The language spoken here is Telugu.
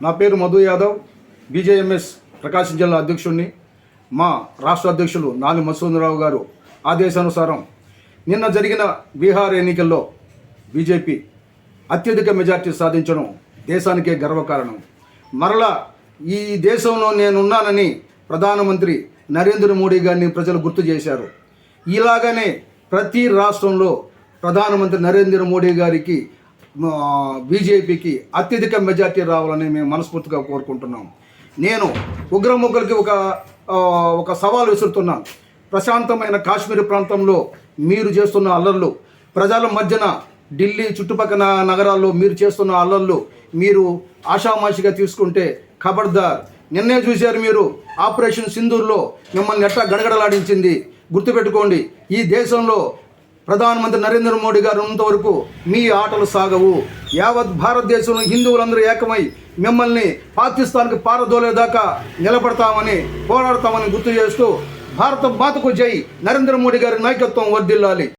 నా పేరు మధు యాదవ్. బీజేఎంఎస్ ప్రకాశం జిల్లా అధ్యక్షుడిని మా రాష్ట్ర అధ్యక్షులు నాని మసూదరావు గారు ఆదేశానుసారం నిన్న జరిగిన బీహార్ ఎన్నికల్లో బీజేపీ అత్యధిక మెజార్టీ సాధించడం దేశానికే గర్వకారణం. మరలా ఈ దేశంలో నేనున్నానని ప్రధానమంత్రి నరేంద్ర మోడీ గారిని ప్రజలు గుర్తు చేశారు. ఇలాగనే ప్రతి రాష్ట్రంలో ప్రధానమంత్రి నరేంద్ర మోడీ గారికి బీజేపీకి అత్యధిక మెజార్టీ రావాలని మేము మనస్ఫూర్తిగా కోరుకుంటున్నాం. నేను ఉగ్రముగ్గులకి ఒక ఒక సవాల్ విసురుతున్నాను ప్రశాంతమైన కాశ్మీర్ ప్రాంతంలో మీరు చేస్తున్న అల్లర్లు ప్రజల మధ్యన ఢిల్లీ చుట్టుపక్కల నగరాల్లో మీరు చేస్తున్న అల్లర్లు మీరు ఆషామాషిగా తీసుకుంటే ఖబర్దార్ నిన్నే చూశారు మీరు ఆపరేషన్ సింధూర్లో మిమ్మల్ని ఎట్లా గడగడలాడించింది. గుర్తుపెట్టుకోండి ఈ దేశంలో ప్రధానమంత్రి నరేంద్ర మోడీ గారు ఉన్నంత వరకు మీ ఆటలు సాగవు. యావత్ భారతదేశంలో హిందువులందరూ ఏకమై మిమ్మల్ని పాకిస్తాన్కి పారదోలేదాకా నిలబడతామని పోరాడతామని గుర్తు చేస్తూ భారత మాతకు జై నరేంద్ర మోడీ గారి నాయకత్వం వర్ధిల్లాలి.